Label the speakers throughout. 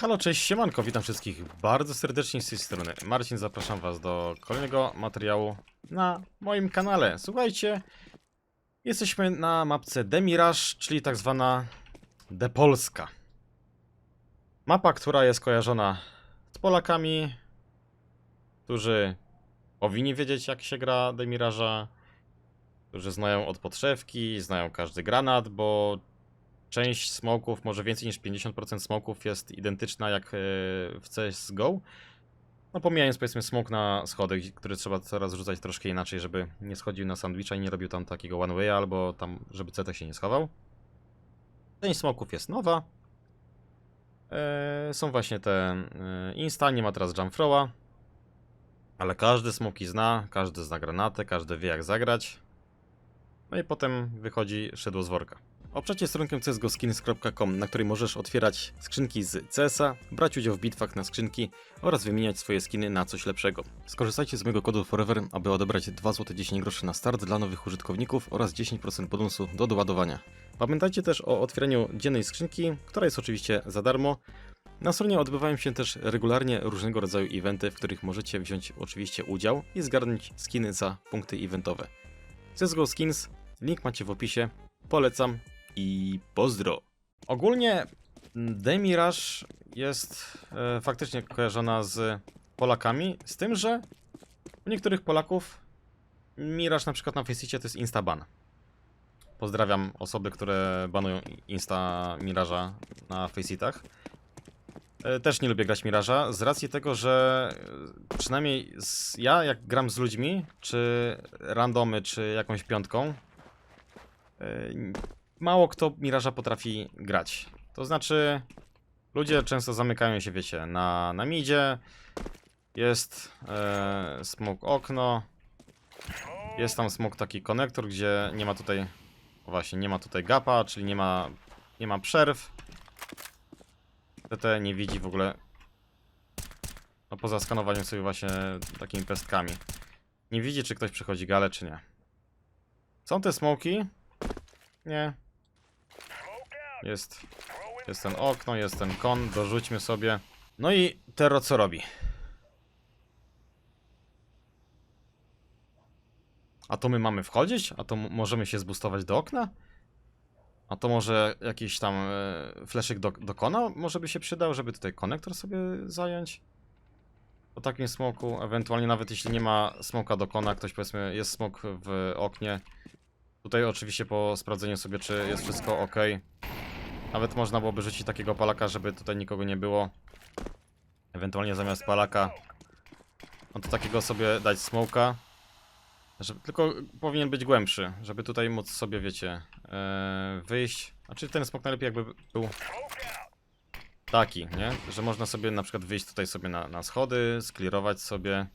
Speaker 1: Halo, cześć, siemanko, witam wszystkich bardzo serdecznie z tej strony. Marcin, zapraszam was do kolejnego materiału na moim kanale. Słuchajcie, jesteśmy na mapce Demirage, czyli tak zwana Depolska. Mapa, która jest kojarzona z Polakami, którzy powinni wiedzieć jak się gra Demiraża, którzy znają od podszewki, znają każdy granat, bo część smoków, może więcej niż 50% smoków jest identyczna jak e, w CSGO. No pomijając powiedzmy smok na schody, który trzeba teraz rzucać troszkę inaczej, żeby nie schodził na sandwicha i nie robił tam takiego one way'a, albo tam, żeby CT się nie schował. Część smoków jest nowa. E, są właśnie te e, insta, nie ma teraz jumpthrowa. Ale każdy smoki zna, każdy zna granatę, każdy wie jak zagrać. No i potem wychodzi szydło z worka. Oprzecie stronkę csgoskins.com, na której możesz otwierać skrzynki z CS-a, brać udział w bitwach na skrzynki oraz wymieniać swoje skiny na coś lepszego. Skorzystajcie z mojego kodu FOREVER, aby odebrać 2 zł 10 groszy na start dla nowych użytkowników oraz 10% bonusu do doładowania. Pamiętajcie też o otwieraniu dziennej skrzynki, która jest oczywiście za darmo. Na stronie odbywają się też regularnie różnego rodzaju eventy, w których możecie wziąć oczywiście udział i zgarnąć skiny za punkty eventowe. CSGO Skins, link macie w opisie, polecam i pozdro. Ogólnie Demirage jest e, faktycznie kojarzona z Polakami, z tym, że u niektórych Polaków Mirage na przykład na Faceicie to jest instaban. Pozdrawiam osoby, które banują Insta Miraża na Faceitach. E, Też nie lubię grać Miraża z racji tego, że e, przynajmniej z, ja jak gram z ludźmi, czy randomy, czy jakąś piątką, e, mało kto Miraża potrafi grać. To znaczy, ludzie często zamykają się, wiecie, na, na midzie, jest e, smok okno, jest tam smok taki konektor, gdzie nie ma tutaj, właśnie, nie ma tutaj gapa, czyli nie ma, nie ma przerw. TT nie widzi w ogóle, no poza skanowaniem sobie właśnie takimi pestkami. Nie widzi, czy ktoś przechodzi galę, czy nie. Są te smoki? Nie. Jest, jest ten okno, jest ten kon, dorzućmy sobie. No i Tero co robi? A to my mamy wchodzić? A to możemy się zbustować do okna? A to może jakiś tam e, do, do kona może by się przydał, żeby tutaj konektor sobie zająć? Po takim smoku, ewentualnie nawet jeśli nie ma smoka do kona, ktoś powiedzmy jest smok w oknie. Tutaj oczywiście po sprawdzeniu sobie czy jest wszystko ok. Nawet można byłoby rzucić takiego palaka, żeby tutaj nikogo nie było. Ewentualnie zamiast palaka no to takiego sobie dać smoka. Żeby, tylko powinien być głębszy, żeby tutaj móc sobie, wiecie, e, wyjść. Znaczy ten smok najlepiej jakby był taki, nie? Że można sobie na przykład wyjść tutaj sobie na, na schody, sklirować sobie.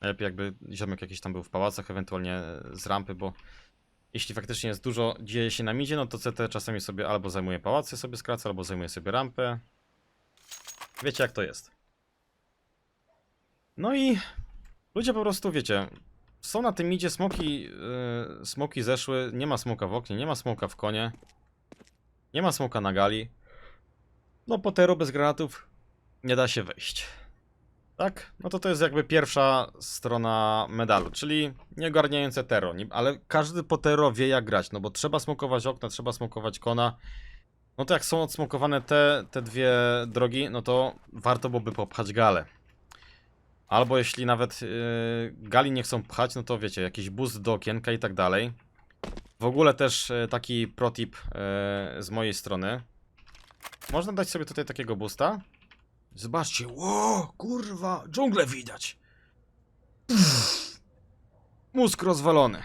Speaker 1: Najlepiej jakby ziomek jakiś tam był w pałacach, ewentualnie z rampy, bo jeśli faktycznie jest dużo, dzieje się na midzie, no to CT czasami sobie albo zajmuje pałacy, sobie skraca, albo zajmuje sobie rampę. Wiecie jak to jest. No i ludzie po prostu, wiecie, są na tym midzie smoki, yy, smoki zeszły, nie ma smoka w oknie, nie ma smoka w konie, nie ma smoka na gali. No po tero bez granatów nie da się wejść. Tak? No to to jest jakby pierwsza strona medalu, czyli nieogarniające tero, ale każdy po tero wie jak grać, no bo trzeba smokować okna, trzeba smokować kona. No to jak są odsmokowane te, te dwie drogi, no to warto byłoby popchać galę. Albo jeśli nawet yy, gali nie chcą pchać, no to wiecie, jakiś boost do okienka i tak dalej. W ogóle też yy, taki protip yy, z mojej strony. Można dać sobie tutaj takiego boosta. Zobaczcie, ło, kurwa, dżunglę widać. Pff. Mózg rozwalony.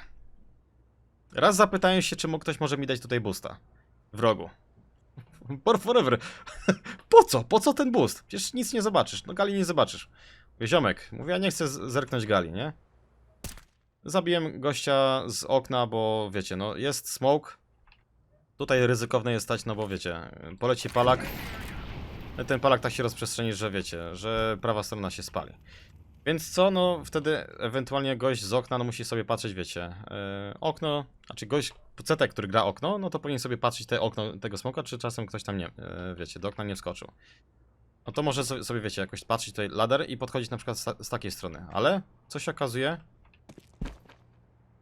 Speaker 1: Raz zapytałem się, mógł ktoś może mi dać tutaj boosta. W rogu. For forever. po co? Po co ten boost? Przecież nic nie zobaczysz. No gali nie zobaczysz. Ziomek, mówię, ja nie chcę zerknąć gali, nie? Zabiłem gościa z okna, bo wiecie, no jest smoke. Tutaj ryzykowne jest stać, no bo wiecie, poleci palak. Ten palak tak się rozprzestrzeni, że wiecie, że prawa strona się spali. Więc co, no wtedy ewentualnie gość z okna, no musi sobie patrzeć, wiecie, yy, okno, znaczy gość, CT, który gra okno, no to powinien sobie patrzeć te okno tego smoka, czy czasem ktoś tam nie, yy, wiecie, do okna nie wskoczył. no to może so- sobie, wiecie, jakoś patrzeć tutaj ladder i podchodzić na przykład z, z takiej strony. Ale co się okazuje,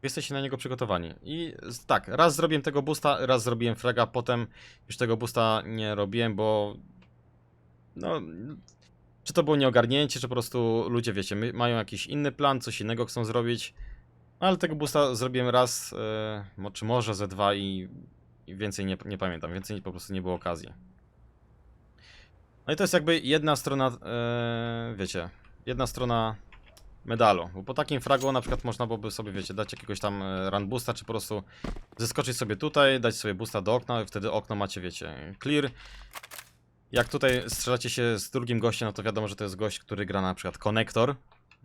Speaker 1: jesteście na niego przygotowani. I tak, raz zrobiłem tego boosta, raz zrobiłem fraga, potem już tego boosta nie robiłem, bo no, czy to było nieogarnięcie, czy po prostu ludzie, wiecie, mają jakiś inny plan, coś innego chcą zrobić. No, ale tego boosta zrobiłem raz, e, czy może ze dwa i, i więcej nie, nie pamiętam, więcej po prostu nie było okazji. No i to jest jakby jedna strona, e, wiecie, jedna strona medalu, bo po takim fragu na przykład można byłoby sobie, wiecie, dać jakiegoś tam e, run boosta, czy po prostu zeskoczyć sobie tutaj, dać sobie boosta do okna i wtedy okno macie, wiecie, clear. Jak tutaj strzelacie się z drugim gościem, no to wiadomo, że to jest gość, który gra na przykład konektor,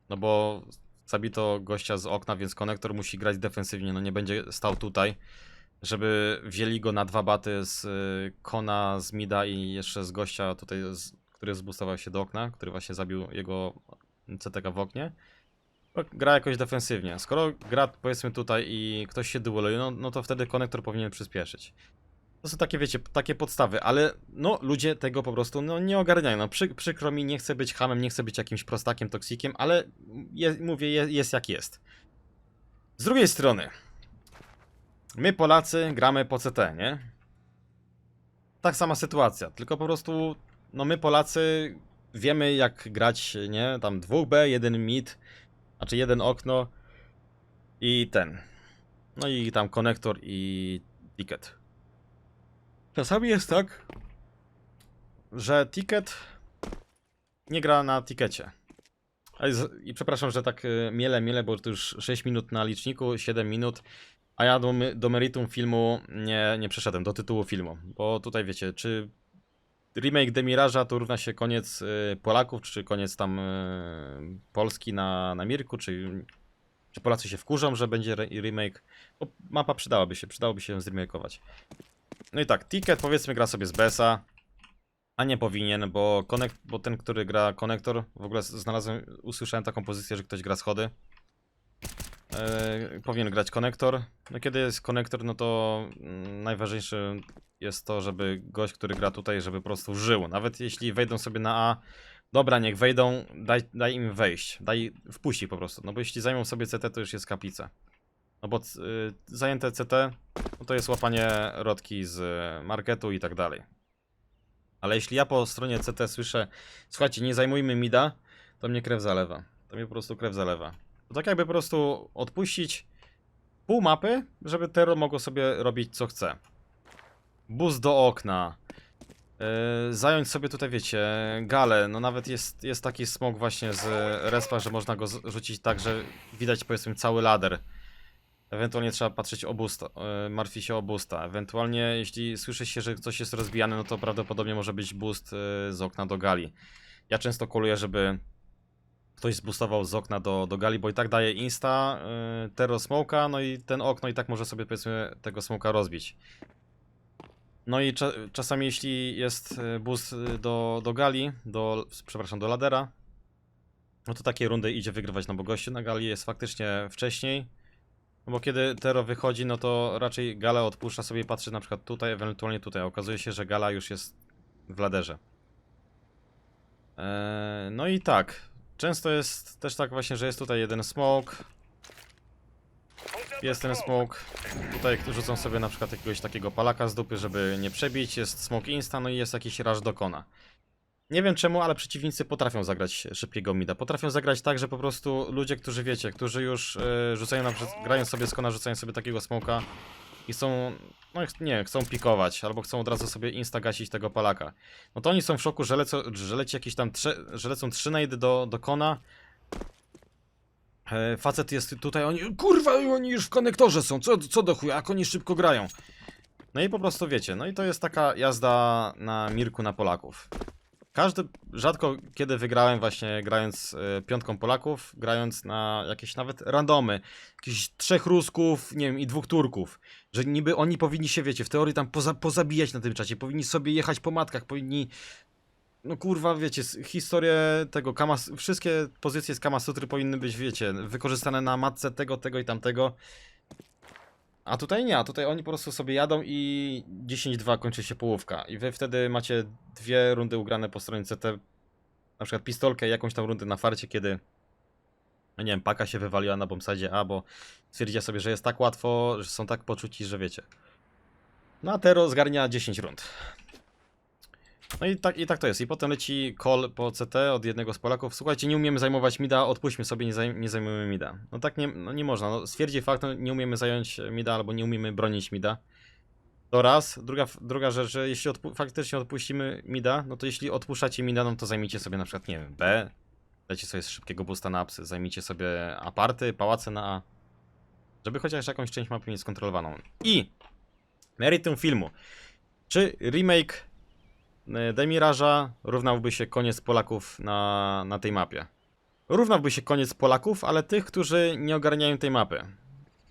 Speaker 1: no bo zabito gościa z okna, więc konektor musi grać defensywnie, no nie będzie stał tutaj, żeby wzięli go na dwa baty z y, kona, z mida i jeszcze z gościa tutaj, który zbustował się do okna, który właśnie zabił jego CTK w oknie. No, Gra jakoś defensywnie. Skoro gra powiedzmy tutaj i ktoś się dueluje, no, no to wtedy konektor powinien przyspieszyć. To są takie, wiecie, takie podstawy, ale no ludzie tego po prostu no, nie ogarniają. No, przy, przykro mi, nie chcę być hamem, nie chcę być jakimś prostakiem, toksikiem, ale je, mówię, je, jest jak jest. Z drugiej strony, my Polacy gramy po CT, nie? Tak sama sytuacja, tylko po prostu, no my Polacy wiemy jak grać, nie? Tam 2B, jeden mid, znaczy jeden okno i ten. No i tam konektor i ticket. Czasami jest tak, że ticket nie gra na tikecie. I przepraszam, że tak y, miele, miele, bo to już 6 minut na liczniku, 7 minut, a ja do, do meritum filmu nie, nie przeszedłem, do tytułu filmu. Bo tutaj wiecie, czy remake Demiraża to równa się koniec y, Polaków, czy koniec tam y, Polski na, na Mirku, czy, czy Polacy się wkurzą, że będzie re remake. Bo mapa przydałaby się, przydałoby się ją zremakeować. No i tak, Ticket powiedzmy gra sobie z BESA, a nie powinien, bo, konek- bo ten, który gra konektor, w ogóle znalazłem, usłyszałem taką pozycję, że ktoś gra schody. E, powinien grać konektor. No kiedy jest konektor, no to mm, najważniejsze jest to, żeby gość, który gra tutaj, żeby po prostu żył. Nawet jeśli wejdą sobie na A, dobra, niech wejdą, daj, daj im wejść, daj, wpuści po prostu. No bo jeśli zajmą sobie CT, to już jest kaplica. No bo y, zajęte CT, no to jest łapanie rodki z marketu i tak dalej. Ale jeśli ja po stronie CT słyszę, słuchajcie, nie zajmujmy mida, to mnie krew zalewa. To mnie po prostu krew zalewa. To tak jakby po prostu odpuścić pół mapy, żeby Terror mogło sobie robić co chce. Bus do okna. Yy, zająć sobie tutaj, wiecie, galę. No nawet jest, jest taki smog właśnie z respa, że można go rzucić tak, że widać powiedzmy cały ladder. Ewentualnie trzeba patrzeć o busta, yy, martwi się o busta. Ewentualnie jeśli słyszy się, że coś jest rozbijane, no to prawdopodobnie może być boost yy, z okna do gali. Ja często koluję, żeby ktoś zbustował z okna do, do gali, bo i tak daje insta, yy, terror smoka, no i ten okno i tak może sobie powiedzmy tego smoka rozbić. No i cza czasami jeśli jest boost do, do gali, do, przepraszam, do ladera, no to takie rundy idzie wygrywać, no bo na gali jest faktycznie wcześniej, no bo kiedy Tero wychodzi, no to raczej Gala odpuszcza sobie patrzy na przykład tutaj, ewentualnie tutaj. Okazuje się, że Gala już jest w laderze. Eee, no i tak. Często jest też tak właśnie, że jest tutaj jeden smoke. Jest ten smoke. Tutaj rzucą sobie na przykład jakiegoś takiego palaka z dupy, żeby nie przebić. Jest smoke insta, no i jest jakiś rush do kona. Nie wiem czemu, ale przeciwnicy potrafią zagrać szybkiego mida. Potrafią zagrać tak, że po prostu ludzie, którzy wiecie, którzy już e, rzucają na przykład, grają sobie z kona, rzucają sobie takiego smoka i chcą, no nie, chcą pikować, albo chcą od razu sobie insta gasić tego palaka. No to oni są w szoku, że, lecą, że leci tam, trze, że lecą trzy najdy do, do kona. E, facet jest tutaj, oni, kurwa, oni już w konektorze są, co, co do chuja, jak oni szybko grają. No i po prostu wiecie, no i to jest taka jazda na Mirku na Polaków. Każdy, rzadko kiedy wygrałem właśnie grając y, piątką Polaków, grając na jakieś nawet randomy, jakichś trzech Rusków, nie wiem, i dwóch Turków, że niby oni powinni się, wiecie, w teorii tam poza, pozabijać na tym czacie, powinni sobie jechać po matkach, powinni, no kurwa, wiecie, historię tego, kamas, wszystkie pozycje z Kamasutry powinny być, wiecie, wykorzystane na matce tego, tego i tamtego. A tutaj nie, a tutaj oni po prostu sobie jadą i 10-2 kończy się połówka. I wy wtedy macie dwie rundy ugrane po stronie CT. Na przykład pistolkę jakąś tam rundę na farcie, kiedy no nie wiem, paka się wywaliła na bombsadzie A, bo stwierdziła sobie, że jest tak łatwo, że są tak poczuci, że wiecie. No a Tero zgarnia 10 rund. No i tak, i tak to jest. I potem leci call po CT od jednego z Polaków. Słuchajcie, nie umiemy zajmować mida, odpuśćmy sobie, nie, zajm nie zajmujemy mida. No tak nie, no nie można. No, stwierdzi fakt, no, nie umiemy zająć mida albo nie umiemy bronić mida. To raz. Druga, druga rzecz, że jeśli odpu faktycznie odpuścimy mida, no to jeśli odpuszczacie mida, no to zajmijcie sobie na przykład, nie wiem, B. Dajcie sobie z szybkiego boosta na apsy, zajmijcie sobie aparty, pałace na A. Żeby chociaż jakąś część mapy mieć skontrolowaną. I meritum filmu. Czy remake Demiraża równałby się koniec Polaków na, na tej mapie? Równałby się koniec Polaków, ale tych, którzy nie ogarniają tej mapy.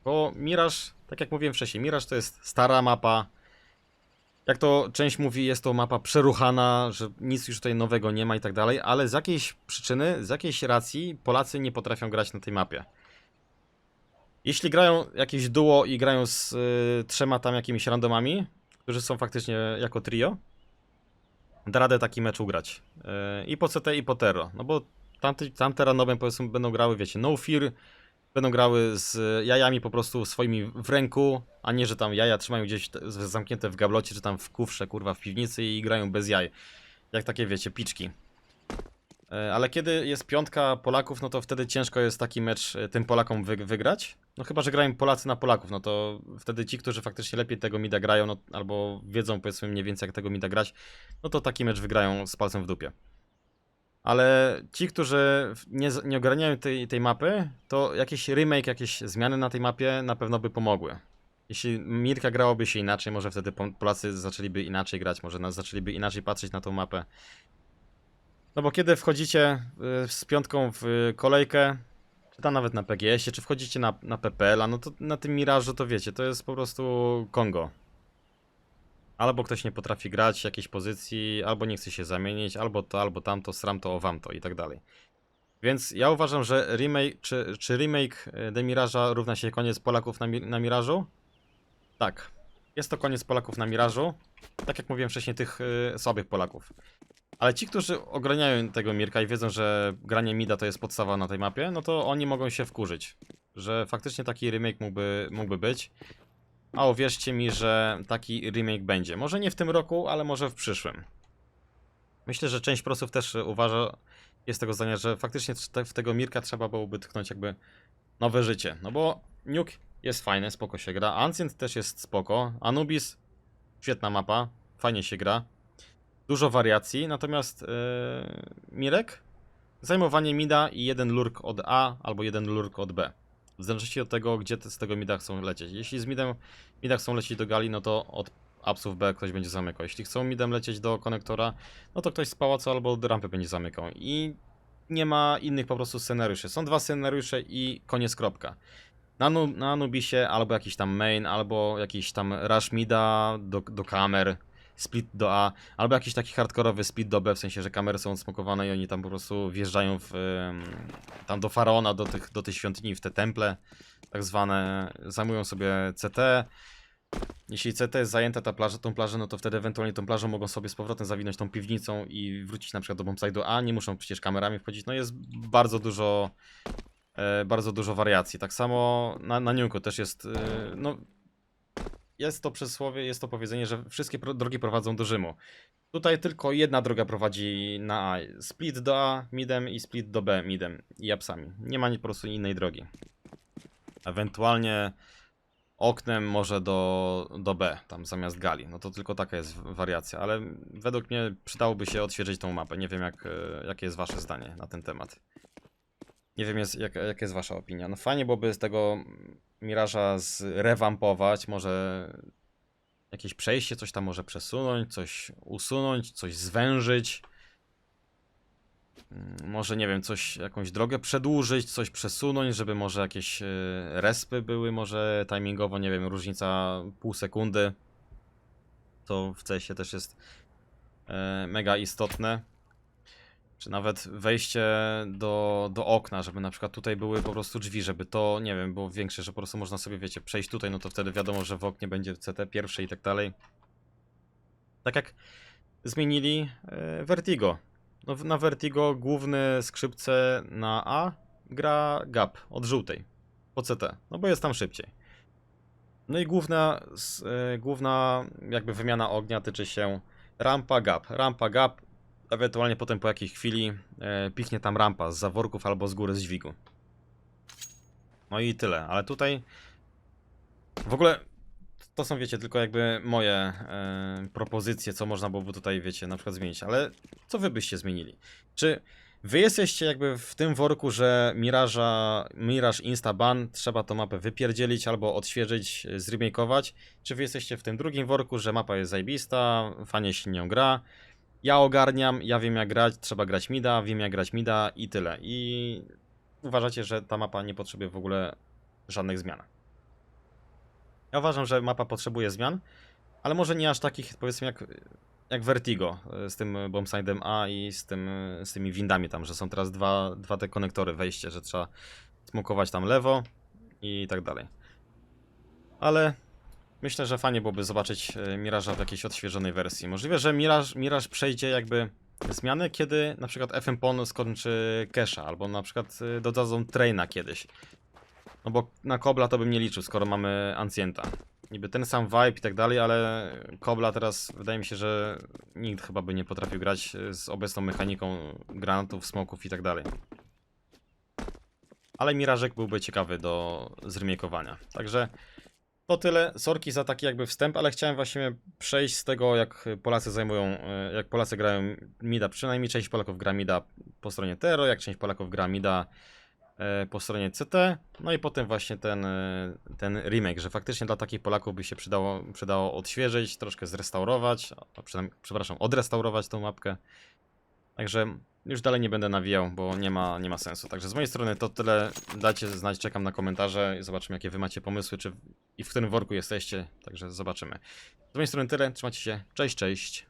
Speaker 1: Bo Miraż, tak jak mówiłem wcześniej, Miraż to jest stara mapa. Jak to część mówi, jest to mapa przeruchana, że nic już tutaj nowego nie ma i tak dalej, ale z jakiejś przyczyny, z jakiejś racji Polacy nie potrafią grać na tej mapie. Jeśli grają jakieś duo i grają z y, trzema tam jakimiś randomami, którzy są faktycznie jako trio, da radę taki mecz ugrać. Y, I po CT i po Terro. No bo tamte, tamte randomy powiedzmy będą grały, wiecie, no fear, będą grały z jajami po prostu swoimi w ręku, a nie, że tam jaja trzymają gdzieś zamknięte w gablocie, czy tam w kufrze, kurwa, w piwnicy i grają bez jaj. Jak takie, wiecie, piczki. E, Ale kiedy jest piątka Polaków, no to wtedy ciężko jest taki mecz e, tym Polakom wy wygrać. No chyba, że grają Polacy na Polaków, no to wtedy ci, którzy faktycznie lepiej tego mida grają, no, albo wiedzą powiedzmy mniej więcej jak tego mida grać, no to taki mecz wygrają z palcem w dupie. Ale ci, którzy nie, nie ogarniają tej, tej mapy, to jakiś remake, jakieś zmiany na tej mapie na pewno by pomogły. Jeśli Mirka grałoby się inaczej, może wtedy Po- Polacy zaczęliby inaczej grać, może zaczęliby inaczej patrzeć na tą mapę. No bo kiedy wchodzicie y, z piątką w kolejkę, czy tam nawet na PGS-ie, czy wchodzicie na, na PPL-a, no to na tym Mirażu to wiecie, to jest po prostu Kongo. Albo ktoś nie potrafi grać jakiejś pozycji, albo nie chce się zamienić, albo to, albo tamto, sram to, o wam to i tak dalej. Więc ja uważam, że remake, czy, czy remake y, Demiraża równa się koniec Polaków na, na Mirażu? Tak. Jest to koniec Polaków na Mirażu. Tak jak mówiłem wcześniej, tych y, słabych Polaków. Ale ci, którzy ogarniają tego Mirka i wiedzą, że granie Mida to jest podstawa na tej mapie, no to oni mogą się wkurzyć. Że faktycznie taki remake mógłby, mógłby być. A uwierzcie mi, że taki remake będzie. Może nie w tym roku, ale może w przyszłym. Myślę, że część prosów też uważa, jest tego zdania, że faktycznie w te- w tego Mirka trzeba byłoby tknąć jakby nowe życie. No bo Nuke jest fajny, spoko się gra. Ancient też jest spoko. Anubis, świetna mapa, fajnie się gra. Dużo wariacji, natomiast yy, Mirek, zajmowanie mida i jeden lurk od A albo jeden lurk od B. W zależności od tego, gdzie te, z tego mida chcą lecieć. Jeśli z midem, mida chcą lecieć do gali, no to od apsów B ktoś będzie zamykał. Jeśli chcą midem lecieć do konektora, no to ktoś z pałacu albo od rampy będzie zamykał. I nie ma innych po prostu scenariuszy. Są dwa scenariusze i koniec kropka. Na, nu, na Anubisie albo jakiś tam main, albo jakiś tam rush mida do, do kamer, split do A, albo jakiś taki hardkorowy split do B, w sensie, że kamery są odsmokowane i oni tam po prostu wjeżdżają w, tam do faraona, do tych, do tej świątyni, w te temple, tak zwane, zajmują sobie CT. Jeśli CT jest zajęta ta plaża, tą plażę, no to wtedy ewentualnie tą plażą mogą sobie z powrotem zawinąć tą piwnicą i wrócić na przykład do bombside'u A, nie muszą przecież kamerami wchodzić, no jest bardzo dużo e, bardzo dużo wariacji. Tak samo na, na Niunku też jest, e, no jest to przysłowie, jest to powiedzenie, że wszystkie drogi prowadzą do Rzymu. Tutaj tylko jedna droga prowadzi na A. Split do A midem i split do B midem i apsami. Nie ma po prostu innej drogi. Ewentualnie oknem może do, do B, tam zamiast gali. No to tylko taka jest wariacja, ale według mnie przydałoby się odświeżyć tą mapę. Nie wiem jak, e, jakie jest wasze zdanie na ten temat. Nie wiem, jest, jak, jaka jest wasza opinia. No fajnie byłoby z tego Miraża zrewampować, może jakieś przejście, coś tam może przesunąć, coś usunąć, coś zwężyć. Mm, Może, nie wiem, coś, jakąś drogę przedłużyć, coś przesunąć, żeby może jakieś e, respy były, może timingowo, nie wiem, różnica pół sekundy. To w CS-ie też jest e, mega istotne. Czy nawet wejście do, do okna, żeby na przykład tutaj były po prostu drzwi, żeby to, nie wiem, było większe, że po prostu można sobie, wiecie, przejść tutaj, no to wtedy wiadomo, że w oknie będzie CT pierwsze i tak dalej. Tak jak zmienili e, Vertigo. No, na Vertigo główne skrzypce na A gra Gap od żółtej po CT, no bo jest tam szybciej. No i główna, e, główna jakby wymiana ognia tyczy się rampa gap. Rampa gap, ewentualnie potem po jakiejś chwili e, pichnie tam rampa z zaworków albo z góry z dźwigu. No i tyle, ale tutaj w ogóle to są wiecie tylko jakby moje e, propozycje, co można byłoby tutaj wiecie na przykład zmienić, ale co wy byście zmienili? Czy wy jesteście jakby w tym worku, że Miraża, Mirage Instaban trzeba tą mapę wypierdzielić albo odświeżyć, e, zremakeować? Czy wy jesteście w tym drugim worku, że mapa jest zajbista, fajnie się nią gra, ja ogarniam, ja wiem jak grać, trzeba grać mida, wiem jak grać mida i tyle. I uważacie, że ta mapa nie potrzebuje w ogóle żadnych zmian. Ja uważam, że mapa potrzebuje zmian, ale może nie aż takich powiedzmy jak, jak Vertigo y, z tym bombsidem A i z, tym, z tymi windami tam, że są teraz dwa, dwa te konektory wejście, że trzeba smokować tam lewo i tak dalej. Ale myślę, że fajnie byłoby zobaczyć y, Miraża w jakiejś odświeżonej wersji. Możliwe, że Miraż, Miraż przejdzie jakby zmiany, kiedy na przykład FMPON skończy cache'a, albo na przykład y, dodadzą traina kiedyś. No bo na Kobla to bym nie liczył, skoro mamy Ancienta. Niby ten sam vibe i tak dalej, ale Kobla teraz wydaje mi się, że nikt chyba by nie potrafił grać y, z obecną mechaniką granatów, smoków i tak dalej. Ale Mirażek byłby ciekawy do zremiekowania. Także to tyle. Sorki za taki jakby wstęp, ale chciałem właśnie przejść z tego, jak Polacy zajmują, e, jak Polacy grają Mida. Przynajmniej część Polaków gra Mida po stronie Tero, jak część Polaków gra Mida e, po stronie CT. No i potem właśnie ten, e, ten remake, że faktycznie dla takich Polaków by się przydało, przydało odświeżyć, troszkę zrestaurować, przynajmniej, przepraszam, odrestaurować tą mapkę. Także już dalej nie będę nawijał, bo nie ma, nie ma sensu. Także z mojej strony to tyle. Dajcie znać, czekam na komentarze zobaczymy, jakie wy macie pomysły, czy i w którym worku jesteście. Także zobaczymy. Z mojej strony tyle. Trzymajcie się. Cześć, cześć.